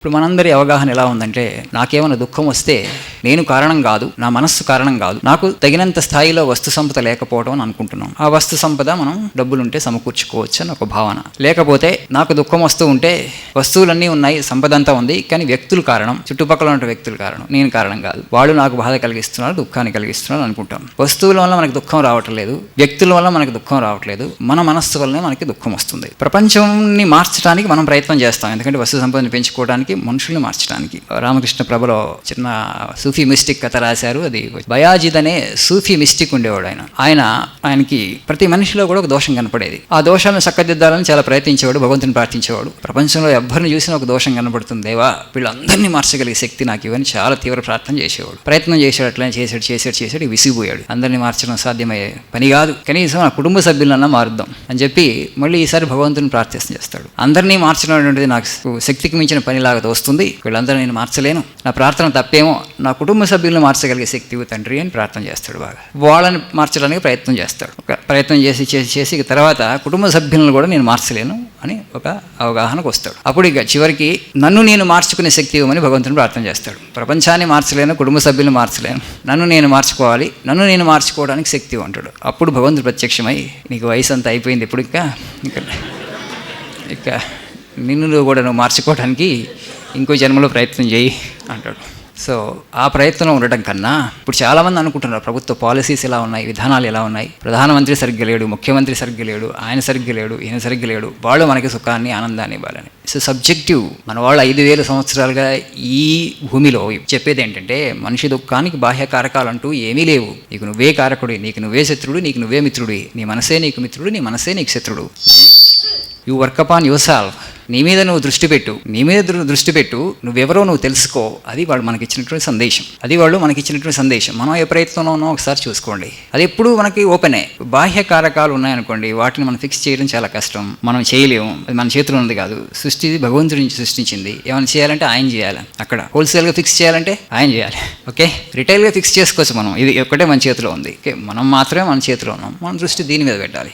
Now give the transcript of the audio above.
ఇప్పుడు మనందరి అవగాహన ఎలా ఉందంటే నాకేమైనా దుఃఖం వస్తే నేను కారణం కాదు నా మనస్సు కారణం కాదు నాకు తగినంత స్థాయిలో వస్తు సంపద లేకపోవడం అని అనుకుంటున్నాం. ఆ వస్తు సంపద మనం డబ్బులుంటే సమకూర్చుకోవచ్చు అని ఒక భావన. లేకపోతే నాకు దుఃఖం వస్తూ ఉంటే వస్తువులన్నీ ఉన్నాయి సంపద అంతా ఉంది కానీ వ్యక్తులు కారణం చుట్టుపక్కల ఉన్న వ్యక్తులు కారణం నేను కారణం కాదు. వాళ్ళు నాకు బాధ కలిగిస్తున్నారు దుఃఖాన్ని కలిగిస్తున్నారు అనుకుంటాం. వస్తువుల వల్ల మనకు దుఃఖం రావటం లేదు వ్యక్తుల వల్ల మనకు దుఃఖం రావట్లేదు మన మనస్సు వల్లనే మనకి దుఃఖం వస్తుంది. ప్రపంచాన్ని మార్చడానికి మనం ప్రయత్నం చేస్తాం ఎందుకంటే వస్తు సంపదను పెంచుకోవడానికి మనుషుల్ని మార్చడానికి. రామకృష్ణ ప్రభలో చిన్న సూఫీ మిస్టిక్ కథ రాశారు. అది బయాజిద్ అనే సూఫీ మిస్టిక్ ఉండేవాడు ఆయన. ఆయన ఆయనకి ప్రతి మనిషిలో కూడా ఒక దోషం కనపడేది. ఆ దోషాలను చక్కదిద్దాలని చాలా ప్రయత్నించేవాడు భగవంతుని ప్రార్థించేవాడు. ప్రపంచంలో ఎవ్వరిని చూసినా ఒక దోషం కనబడుతుంది దేవా వీళ్ళందరినీ మార్చగలిగే శక్తి నాకు ఇవని చాలా తీవ్ర ప్రార్థన చేసేవాడు. ప్రయత్నం చేశాడు అట్లనే చేశాడు చేశాడు చేశాడు విసిగిపోయాడు. అందరినీ మార్చడం సాధ్యమయ్యే పని కాదు. కనీసం నా కుటుంబ సభ్యులన్నా మారుద్దాం అని చెప్పి మళ్ళీ ఈసారి భగవంతుని ప్రార్థన చేస్తాడు. అందరినీ మార్చడం అనేది నాకు శక్తికి మించిన పనిలాగా తోస్తుంది వీళ్ళందరూ నేను మార్చలేను. నా ప్రార్థన తప్పేమో నా కుటుంబ సభ్యులను మార్చగలిగే శక్తి తండ్రి అని ప్రార్థన చేస్తాడు బాగా. వాళ్ళని మార్చడానికి ప్రయత్నం చేస్తాడు. ఒక ప్రయత్నం చేసి చేసి చేసి తర్వాత కుటుంబ సభ్యులను కూడా నేను మార్చలేను అని ఒక అవగాహనకు వస్తాడు. అప్పుడు ఇక చివరికి నన్ను నేను మార్చుకునే శక్తి ఇవ్వమని భగవంతుని ప్రార్థన చేస్తాడు. ప్రపంచాన్ని మార్చలేను కుటుంబ సభ్యులను మార్చలేను. నన్ను నేను మార్చుకోవాలి నన్ను నేను మార్చుకోవడానికి శక్తి అంటాడు. అప్పుడు భగవంతుడు ప్రత్యక్షమై నీకు వయసు అంతా అయిపోయింది ఇప్పుడు ఇంకా ఇక నిన్ను కూడా నువ్వు మార్చుకోవడానికి ఇంకో జన్మలో ప్రయత్నం చేయి. అంటాడు. సో ఆ ప్రయత్నం ఉండటం కన్నా ఇప్పుడు చాలామంది అనుకుంటున్నారు ప్రభుత్వ పాలసీస్ ఎలా ఉన్నాయి విధానాలు ఎలా ఉన్నాయి. ప్రధానమంత్రి సరిగ్గా లేడు ముఖ్యమంత్రి సరిగ్గా లేడు ఆయన సరిగ్గా లేడు ఈయన సరిగ్గా లేడు వాళ్ళు మనకి సుఖాన్ని ఆనందాన్ని ఇవ్వాలని. సో సబ్జెక్టివ్ మన వాళ్ళు ఐదు వేల సంవత్సరాలుగా ఈ భూమిలో చెప్పేది ఏంటంటే మనిషి దుఃఖానికి బాహ్య కారకాలు అంటూ ఏమీ లేవు. నీకు నువ్వే కారకుడి నీకు నువ్వే శత్రుడు నీకు నువ్వే మిత్రుడి. నీ మనసే నీకు మిత్రుడు నీ మనసే నీకు శత్రుడు. You work upon your self నీ మీద నువ్వు దృష్టి పెట్టు నీ మీద దృష్టి పెట్టు నువ్వెవరో నువ్వు తెలుసుకో. అది వాళ్ళు మనకి ఇచ్చినటువంటి సందేశం. అది వాళ్ళు మనకి ఇచ్చినటువంటి సందేశం. మనం ఏ ప్రయత్నంలో ఉన్నాం ఒకసారి చూసుకోండి. అది ఎప్పుడు మనకి ఓపెనే. బాహ్య కారకాలు ఉన్నాయనుకోండి వాటిని మనం ఫిక్స్ చేయడం చాలా కష్టం. మనం చేయలేము. అది మన చేతిలో ఉంది కాదు. సృష్టి భగవంతుడి నుంచి సృష్టించింది. ఏమైనా చేయాలంటే ఆయన చేయాలి. అక్కడ హోల్సేల్గా ఫిక్స్ చేయాలంటే ఆయన చేయాలి. ఓకే? రిటైల్గా ఫిక్స్ చేసుకోవచ్చు మనం. ఇది ఒక్కటే మన చేతిలో ఉంది. ఓకే? మనం మాత్రమే మన చేతిలో ఉన్నాం. మన దృష్టి దీని మీద పెట్టాలి.